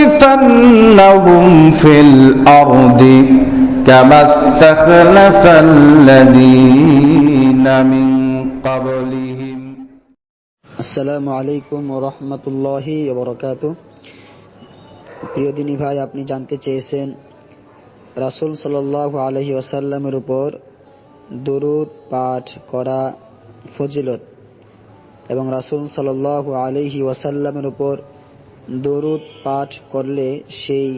ليستخلفنهم في الأرض كما استخلف الذين من قبلهم আসসালামু আলাইকুম ও রহমতুল্লাহি বরকাত প্রিয় দিনী ভাই আপনি জানতে চেয়েছেন রাসূল সাল্লাল্লাহু আলহি ওয়াসাল্লামের উপর দরুদ পাঠ করা ফজিলত এবং রাসূল সাল্লাল্লাহু আলহি ওয়াসাল্লামের উপর দরুদ পাঠ করলে সেই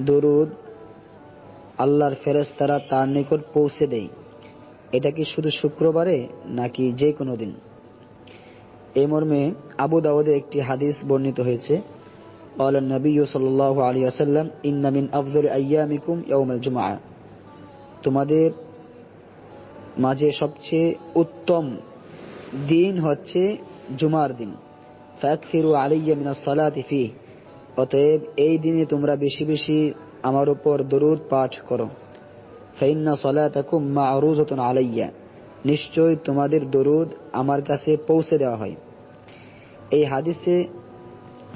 দরুদ আল্লাহর ফেরেশতারা তার নিকট পৌঁছে দেয় এটা কি শুধু শুক্রবারে নাকি যে কোনো দিন এই মর্মে আবু দাউদে একটি হাদিস বর্ণিত হয়েছে قال النبي صلى الله عليه وسلم إن من أفضل أيامكم يوم الجمعة তোমাদের মাঝে সবচেয়ে উত্তম দিন হচ্ছে জুমার দিন ফাকফিরু আলাইয়া মিনাস সালাতি ফি। অতএব এই দিনে তোমরা বেশি বেশি আমার উপর দরুদ পাঠ করো। ফাইন্না সালাতাকুম মা'রুজাতুন আলাইয়া। নিশ্চয় তোমাদের দরুদ আমার কাছে পৌঁছে দেওয়া হয়। এই হাদিসে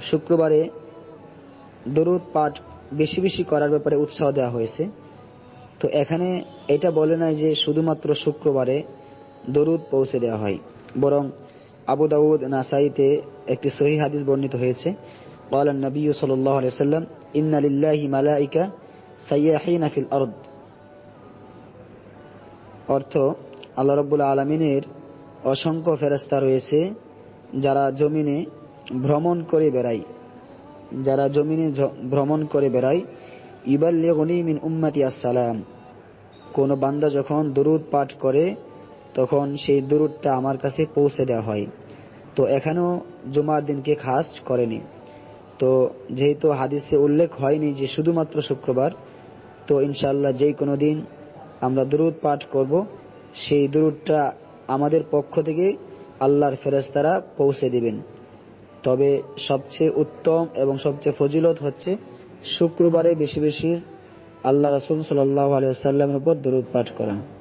শুক্রবারে দরুদ পাঠ বেশি বেশি করার ব্যাপারে উৎসাহ দেওয়া হয়েছে। তো এখানে এটা বলে নাই যে শুধুমাত্র শুক্রবারে দরুদ পৌঁছে দেওয়া হয়, বরং আবু দাউদ নাসাইতে একটি সহি হাদিস বর্ণিত হয়েছে قال النبي صلى الله عليه وسلم إن لله ملائكة سياحين في الأرض অর্থ আল্লাহ রব্বুল আলমিনের অসংখ্য ফেরস্তা রয়েছে যারা জমিনে ভ্রমণ করে বেড়ায় যারা জমিনে জ- ভ্রমণ করে বেড়ায় ইবাল্লিগনি মিন উম্মাতি আসসালাম কোন বান্দা যখন দরুদ পাঠ করে তখন সেই দরুদটা আমার কাছে পৌঁছে দেওয়া হয়। তো এখানেও জুমার দিনকে খাস করেনি। তো যেহেতু হাদিসে উল্লেখ হয়নি যে শুধুমাত্র শুক্রবার, তো ইনশাল্লাহ যেই কোনো দিন আমরা দরুদ পাঠ করব, সেই দরুদটা আমাদের পক্ষ থেকে আল্লাহর ফেরেশতারা পৌঁছে দিবেন। তবে সবচেয়ে উত্তম এবং সবচেয়ে ফজিলত হচ্ছে শুক্রবারে বেশি বেশি আল্লাহ রসুল সাল্লাহ আলিয়া সাল্লামের উপর দরুদ পাঠ করা।